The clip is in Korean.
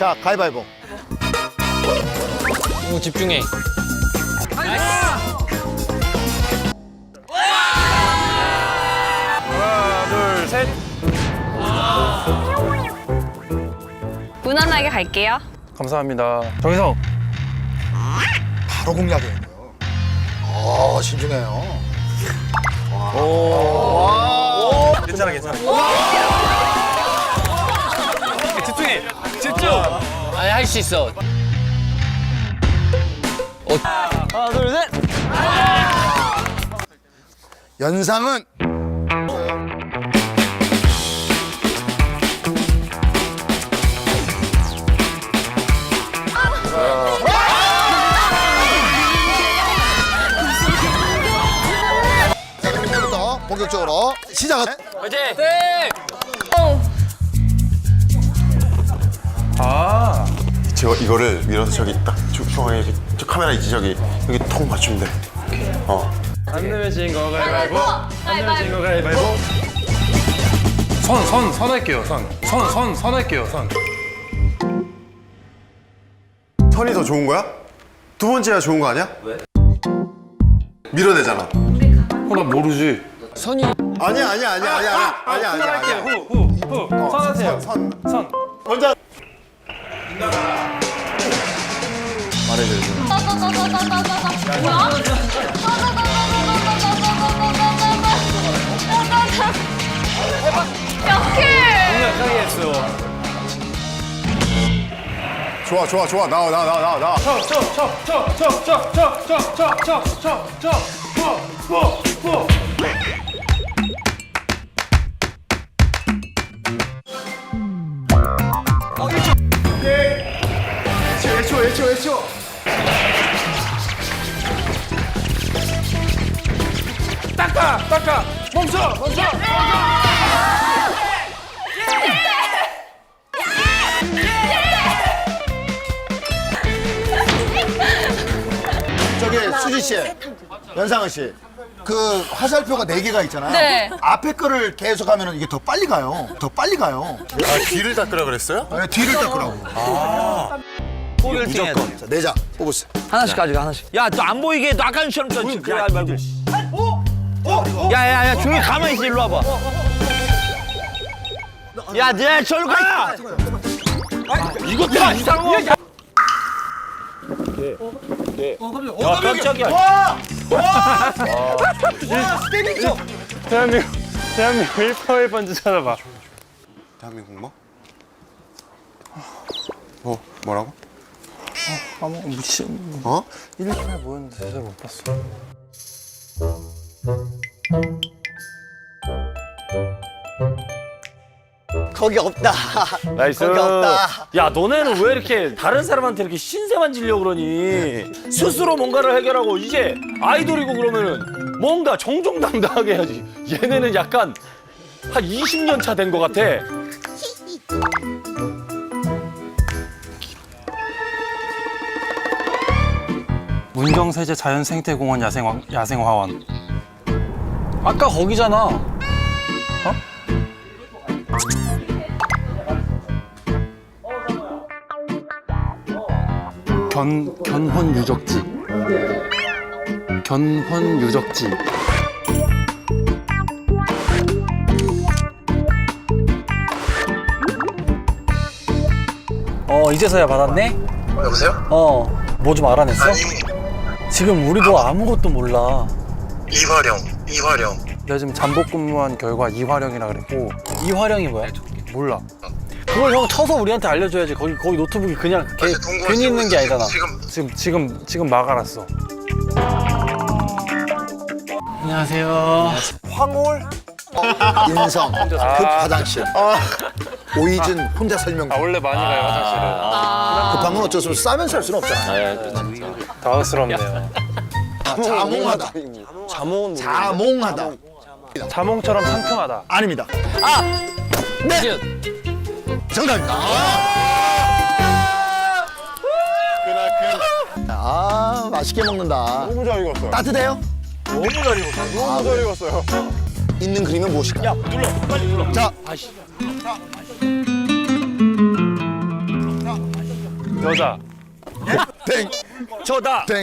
자, 가위바위보. 오, 집중해. 하나, 둘, 셋. 무난하게 갈게요. 감사합니다. 정희성. 바로 돼요. 어, 신중해요. 괜찮아, 괜찮아. 아니, 할 수 있어. 하나, 둘, 셋. 연상은 자, 그럼 이제부터 본격적으로 시작은 화이팅! 이거를 밀어서 저기 딱 중- 중앙에 이렇게 저 카메라 있지 저기 여기 통 맞추면 돼. 어. 안 내면 진거 가위바위보. 안 내면 진거 가위바위보. 선, 선, 선 할게요, 선. 선, 선, 선 할게요, 선. 선이 더 좋은 거야? 두 번째가 좋은 거 아니야? 왜? 밀어내잖아. 어, 나 모르지. 선이 아니야 아니야 아니야 아니야 아니야 아니야 선 아니야. 아니야. 후, 후, 후. 선 하세요. 선. 선. 먼저 공략하게 했어. 좋아 좋아 좋아 나와 나와 나와 나와 나와. 쳐, 쳐, 쳐, 쳐, 쳐, 쳐, 쳐, 쳐, 쳐, 쳐, 쳐, 쳐, 후, 후, 후. 외쳐 닦아, 닦아. 멈춰, 멈춰. 저기 수지 씨, 연상은 씨. 그 화살표가 네 개가 있잖아요. 네. 앞에 거를 계속 하면 이게 더 빨리 가요. 더 빨리 가요. 아 귀를 닦으라 그랬어요? 네, 뒤를 닦으라고. 무조건. 자, 네장 뽑으세요. 하나씩 가져가 하나씩. 야, 너 안 보이게 너 아까처럼 저 그래 하지 말고. 야, 야, 야, 조용히 가만히 있어. 일로 와봐. 야, 네, 저리 가. 이것도 이상한 거. 어, 깜짝이야. 대한민국, 대한민국 1퍼 1번지 찾아봐. 대한민국 뭐? 뭐 뭐라고? 까먹어, 미친. 어? 1퍼에 뭐였는데 제대로 못 봤어. 거기 없다. 나이스. 거기 없다. 야, 너네는 왜 이렇게 다른 사람한테 이렇게 신세만 지려고 그러니? 스스로 뭔가를 해결하고 이제 아이돌이고 그러면은 뭔가 정정당당하게 해야지. 얘네는 약간 한 20년 차 된 것 같아. 문경세제 자연생태공원 야생 야생화원. 아까 거기잖아. 견 견혼 유적지. 견혼 유적지. 어, 이제서야 받았네? 여보세요? 어, 뭐 좀 알아냈어? 아니 지금 우리도 아무것도 몰라. 이화령 이화령 내가 지금 잠복 근무한 결과 이화령이라 그랬고 이화령이 뭐야? 몰라. 그걸 형 쳐서 우리한테 알려줘야지. 거기 거기 노트북이 그냥 개- 아니, 괜히 있는 게 아니잖아. 지금 지금 지금 지금 막 알았어. 안녕하세요. 황홀 인성 급 화장실. 오이진 혼자 설명. 아 원래 많이 가요 화장실은. 급한 건 어쩔 수 없어. 싸면 살 수는 없잖아. 당황스럽네요. 자몽하다. 자몽은 자몽하다. 자몽처럼 상큼하다. 아닙니다. 이지은 정답입니다. 아, 맛있게 먹는다. 너무 잘 익었어요. 따뜻해요? 너무 잘 익었어요. 너무 잘 익었어요. 있는 그림은 무엇일까? 야, 눌러. 빨리 눌러. 자, 여자. 땡. 저다. 땡.